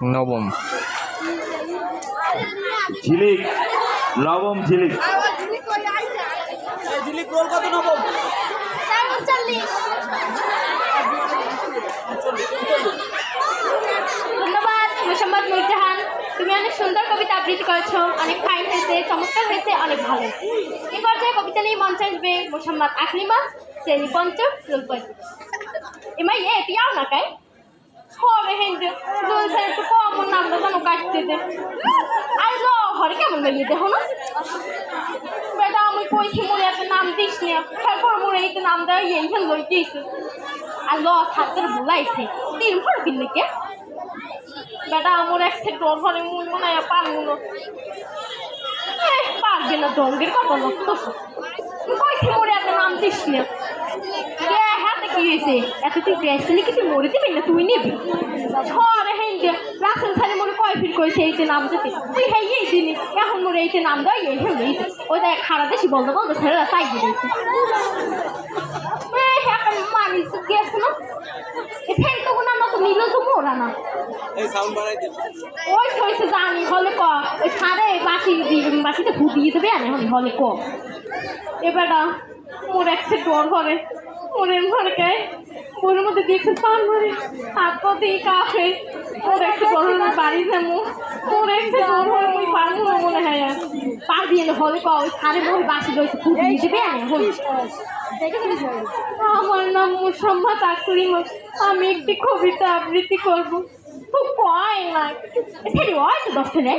নবম। ঝিলিক নবম ঝিলিক। ঝিলিক রোল কত নবম? ধন্যবাদ মোসাম্মদ তুমি অনেক সুন্দর কবিতা আবৃত্তি করেছ অনেক ফাইন হয়েছে চমৎকার হয়েছে অনেক ভালো হয়েছে। এই পর্যায়ে কবিতা নিয়ে মঞ্চে আসবে মোসাম্মদ আকলিমা শ্রেণি পঞ্চম রুলপদ এমাই এ না হবে হেন্দ্র জোল নামটা যেন কাটতে দে ল হরে কেমন বেরিয়ে দেখো না? বেটা, আমি কইছি মনে নাম দিস না। তারপর মনে এই নাম দেওয়া এই হেন লই দিয়েছে। আর ল ছাত্র বুলাইছে তিন ফোর কিনলে কে? বেটা, আমার এক ডর ঘরে মুই মনে হয় পারব না। পারবে না ডঙ্গের কথা লক্ষ্য কইছি মরে একটা নাম দিস না। হয়েছে এত তুই ড্রেস লিখে তুই মরে দিবি না? তুই নিবি? সরে হেঁটে রাসেল সালে মনে কয় ফির কইছে এইতে নাম দিতে তুই হেই এই দিনি এখন মরে এইতে নাম দেয় এই হেন এই ওই দেখ খারাপ দেশি বলতে বলতে সাইড দিয়েছে তো গেছে না? সেই তো না তো নিল তো মোরা না। এই সাউন্ড বাড়াই দিন ওই হয়েছে জানি হলে ক? ওই সারে বাসি দিবেন বাসিতে ফুটিয়ে দেবে আনে হলে ক? এবারটা মোর একসে ডর ঘরে মোরের ঘরে কে ওর মধ্যে দেখছে পান ভরে হাত পা দিয়ে কাফে ওর একটু হলে বাড়ি যাব ওর একটু ডর হলে ওই পারব না মনে হয় আর। পার দিয়ে হলে ক ওই সারে মোর বাসি রয়েছে দেবে? আনে হলে আমার নাম মুসাম্মদ আকুরিম আমি একটি কবিতা আবৃত্তি করব। তো কয় না সেটি হয় তো দশ ছেলে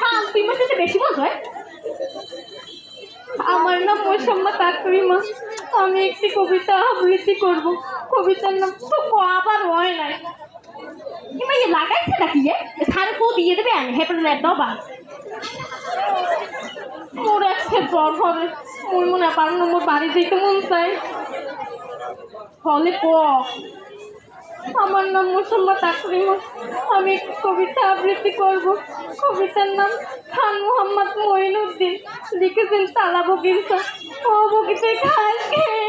হ্যাঁ তুই মাসে বেশি বল হয়। আমার নাম মুসম্মা তাকুরি আকুরিমা আমি একটি কবিতা আবৃত্তি করব। কবিতার নাম তো আবার হয় নাই। এবার ইয়ে লাগাইছে নাকি এ? সারে কো দিয়ে দেবে আমি হেপে দবা মোর একসে জ্বর হবে মোর মনে পারব না মোর বাড়ি যেতে মন চাই হলে ক? আমার নাম মুসম্মদ আকরিমা আমি কবিতা আবৃত্তি করব। কবিতার নাম খান মোহাম্মদ মঈনুদ্দিন। লিখেছেন তালা como que fica? Acho